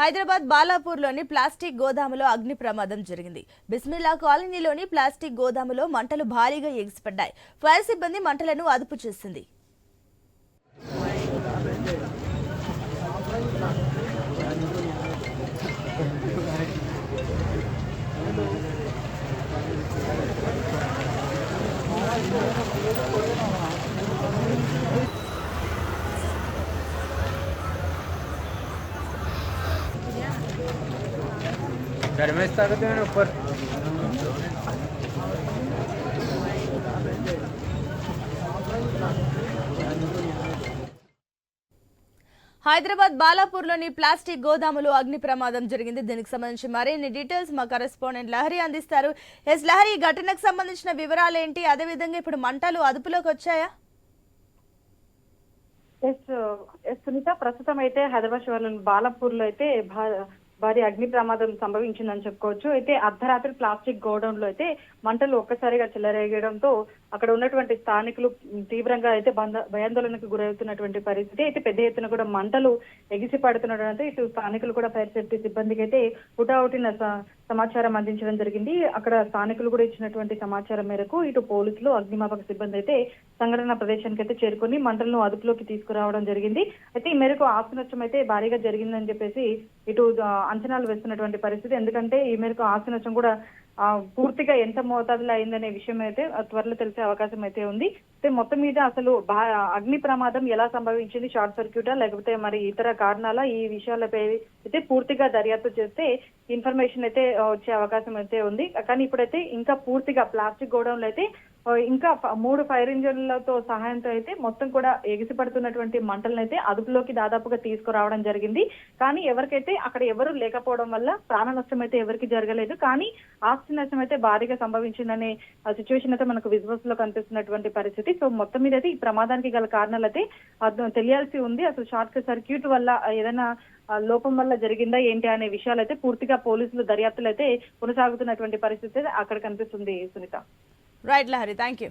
Hyderabad బాలాపూర్లోని plastic గోదాములో అగ్ని ప్రమాదం జరిగింది. బిస్మిల్లా కాలనీలోని ప్లాస్టిక్ గోదాములో మంటలు భారీగా ఎగిసిపడ్డాయి. ఫైర్ సిబ్బంది మంటలను అదుపు చేసింది. घर में ताकत है ऊपर హైదరాబాద్ బాలాపూర్లోని ప్లాస్టిక్ గోదాములో అగ్ని ప్రమాదం జరిగింది దీనికి సంబంధించి మరిన్ని డీటెయిల్స్ మా కరెస్పాండెంట్ లహరి అందిస్తారు ఎస్ లహరి ఈ ఘటనకు సంబంధించిన వివరాలు ఏంటి అదేవిధంగా ఇప్పుడు మంటలు అదుపులోకి వచ్చాయా ఎస్ ఎస్ సునీత ప్రస్తుతం అయితే హైదరాబాద్ శివార్లోని బాలపూర్ లో అయితే భా- భారీ అగ్ని ప్రమాదం సంభవించిందని చెప్పుకోవచ్చు. అయితే అర్ధరాత్రి ప్లాస్టిక్ గోడౌన్లో అయితే మంటలు ఒక్కసారిగా చెలరేగడంతో అక్కడ ఉన్నటువంటి స్థానికులు తీవ్రంగా అయితే బంద- భయాందోళనకు గురవుతున్నటువంటి పరిస్థితి. అయితే పెద్ద ఎత్తున కూడా మంటలు ఎగిసి పడుతుండడంతో ఇటు స్థానికులు కూడా ఫైర్ సేఫ్టీ సిబ్బందికి అయితే హుటాహుటిన సమాచారం అందించడం జరిగింది. అక్కడ స్థానికులు కూడా ఇచ్చినటువంటి సమాచారం మేరకు ఇటు పోలీసులు అగ్నిమాపక సిబ్బంది అయితే సంఘటన ప్రదేశానికి అయితే చేరుకొని మంటలను అదుపులోకి తీసుకురావడం జరిగింది. అయితే ఈ మేరకు ఆస్తి నష్టం అయితే భారీగా జరిగిందని చెప్పేసి ఇటు అంచనాలు వేస్తున్నటువంటి పరిస్థితి. ఎందుకంటే ఈ మేరకు ఆస్తి నష్టం కూడా పూర్తిగా ఎంత మోతాదులో అయిందనే విషయం అయితే త్వరలో తెలిసే అవకాశం అయితే ఉంది. అయితే మొత్తం మీద అసలు అగ్ని ప్రమాదం ఎలా సంభవించింది షార్ట్ సర్క్యూటా లేకపోతే మరి ఇతర కారణాల ఈ విషయాలపై అయితే పూర్తిగా దర్యాప్తు చేస్తే ఇన్ఫర్మేషన్ అయితే వచ్చే అవకాశం అయితే ఉంది. కానీ ఇప్పుడైతే ఇంకా పూర్తిగా ప్లాస్టిక్ గోడౌన్లు అయితే ఇంకా మూడు ఫైర్ ఇంజన్లతో సహాయంతో అయితే మొత్తం కూడా ఎగిసిపడుతున్నటువంటి మంటలను అయితే అదుపులోకి దాదాపుగా తీసుకురావడం జరిగింది. కానీ ఎవరికైతే అక్కడ ఎవరు లేకపోవడం వల్ల ప్రాణ నష్టం అయితే ఎవరికి జరగలేదు. కానీ ఆస్తి నష్టం అయితే భారీగా సంభవించిందనే సిచ్యువేషన్ అయితే మనకు విజువల్స్లో కనిపిస్తున్నటువంటి పరిస్థితి. సో మొత్తం మీద అయితే ఈ ప్రమాదానికి గల కారణాలు అయితే అర్థం తెలియాల్సి ఉంది. అసలు షార్ట్ సర్క్యూట్ వల్ల ఏదైనా లోపం వల్ల జరిగిందా ఏంటి అనే విషయాలు అయితే పూర్తిగా పోలీసులు దర్యాప్తులు అయితే కొనసాగుతున్నటువంటి పరిస్థితి అక్కడ కనిపిస్తుంది Sunitha. Right Lahari thank you